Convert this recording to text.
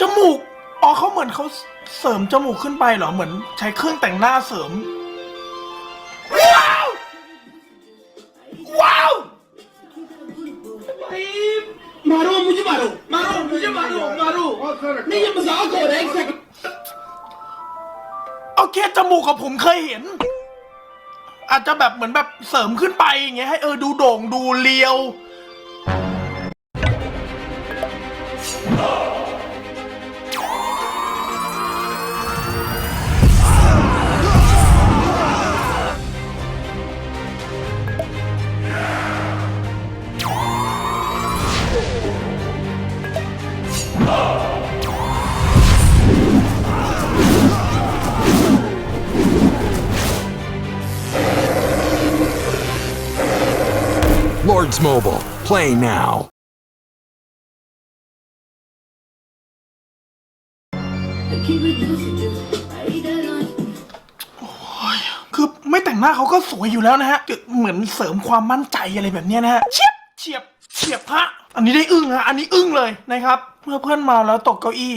จมูก อ๋อเขาเหมือนเขาเสริมจมูกขึ้นไปเหรอ เหมือนใช้เครื่องแต่งหน้าเสริม ว้าว ว้าวมารูมุจิมารูมารูมุจิมารูมารูนี่ยังภาษาโกเด็กสัโอเคจมูกของผมเคยเห็น อาจจะแบบเหมือนแบบเสริมขึ้นไปอย่างเงี้ยให้เออดูโด่งดูเลียว Lords Mobile. Play now. คือไม่แต่งหน้าเขาก็สวยอยู่แล้วนะฮะ เหมือนเสริมความมั่นใจอะไรแบบเนี้ยนะฮะ เฉียบ เฉียบ เฉียบฮะ อันนี้ได้อึ้งฮะ อันนี้อึ้งเลยนะครับ เมื่อเพื่อนมาแล้วตกเก้าอี้